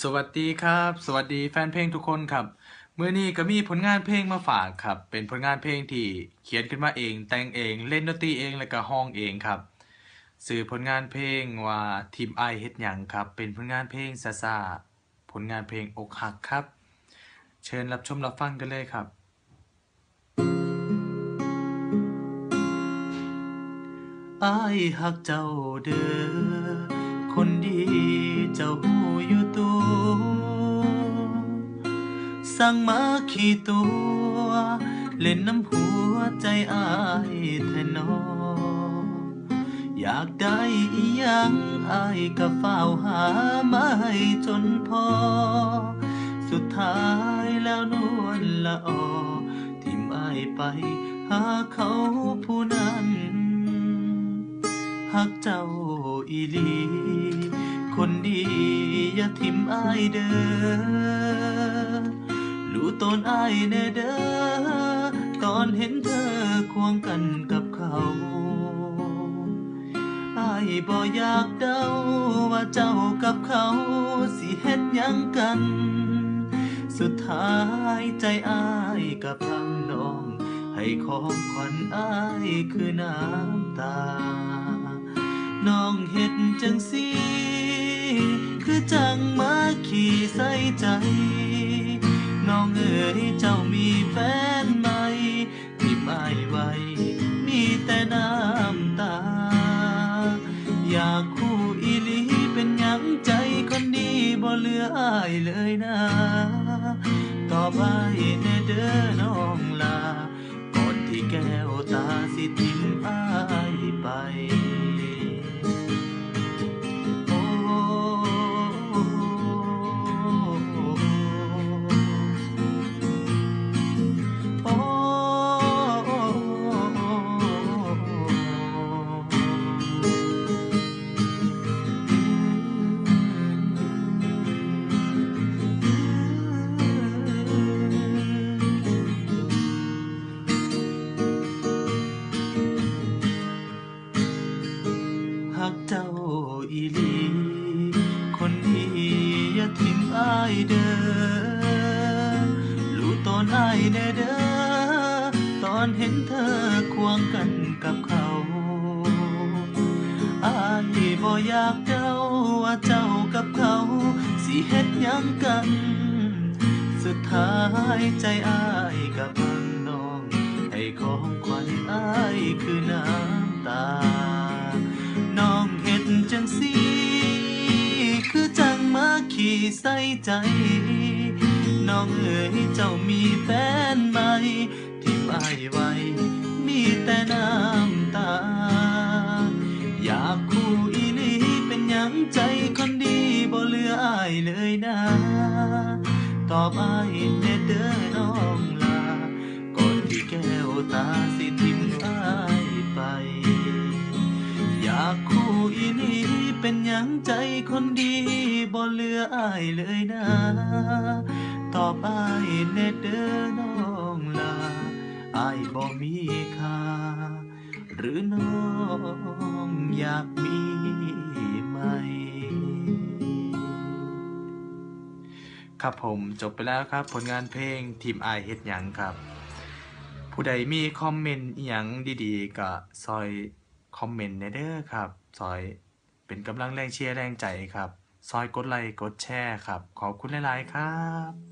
สวัสดีครับ สวัสดีแฟนเพลงทุกคนครับเมื่อนี้ก็มีผลงานเพลงมาฝากครับ เป็นผลงานเพลงที่เขียนขึ้นมาเอง แต่งเองเล่นดนตรีเองแล้วก็ห้องเองครับสื่อผลงานเพลงว่าทีมไอเฮ็ดหยังครับ เป็นผลงานเพลงซาซาผลงานเพลงอกหักครับ เชิญรับชมรับฟังกันเลยครับ ไอหักเจ้าเด้อคนดีเจ้า สั่งมาขี่ตัว เล่นน้ำหัวใจอายแทนออยากได้อียังอายก็เฝ้าหามาให้จนพอ สุดท้ายแล้วนวลละออทิมอายไปหาเขาผู้นั้นหักเจ้าอีลี คนดีอย่าทิมอายเด้อ ตนอายแน่เด้อตอนเห็นเธอควงกันกับเขาอายบ่อยากเดาว่าเจ้ากับเขาสิเฮ็ดยังกัน สุดท้ายใจอายกับพังน้อง ให้ของขวัญอายคือน้ำตา น้องเฮ็ดจังสิคือจังมาขี่ใส่ใจ องเอ๋ยเจ้ามีแฟนใหม่ที่ไม่ไหวมีแต่น้ำตา อยากคู่อีลีเป็นยังใจคนดีบ่เหลืออายเลยนะ ต่อไปแน่เด้อน้องลา ก่อนที่แก้วตาสิทิ้งอาย หักเจ้าอีหลี คนดีอย่าทิ้งอายเด้อรู้ตอนอายแน่เด้อ ตอนเห็นเธอควงกันกับเขาอายบ่อยากเดาว่าเจ้ากับเขา สิเฮ็ดยังกัน สุดท้ายใจอายกับพังน้อง ให้ของขวัญอายคือน้ำ ใส่ใจ น้องเอ๋ยเจ้ามีแฟนใหม่ที่ไม่ไวมีแต่น้ำตา อยากคู่อีลีเป็นยังใจคนดีบ่เลืออายเลยนะ ตอบอายแน่เด้อน้องลาก่อนที่แก้วตาสิทิ้ กคู่อีนี่เป็นยังใจคนดีบ่เหลืออายเลยนะ ตอบอายแน่เดอน้องลาอายบ่มีค่า หรือน้องอยากมีไหมครับผมจบไปแล้วครับ ผลงานเพลงทีมไอเฮ็ดหยังครับ ผู้ใดมีคอมเมนต์หยังดีๆก็ซอย คอมเมนต์ในเด้อครับ ซอยเป็นกำลังแรงเชียร์แรงใจครับ ซอยกดไลค์กดแชร์ครับ ขอบคุณหลาย ๆ ครับ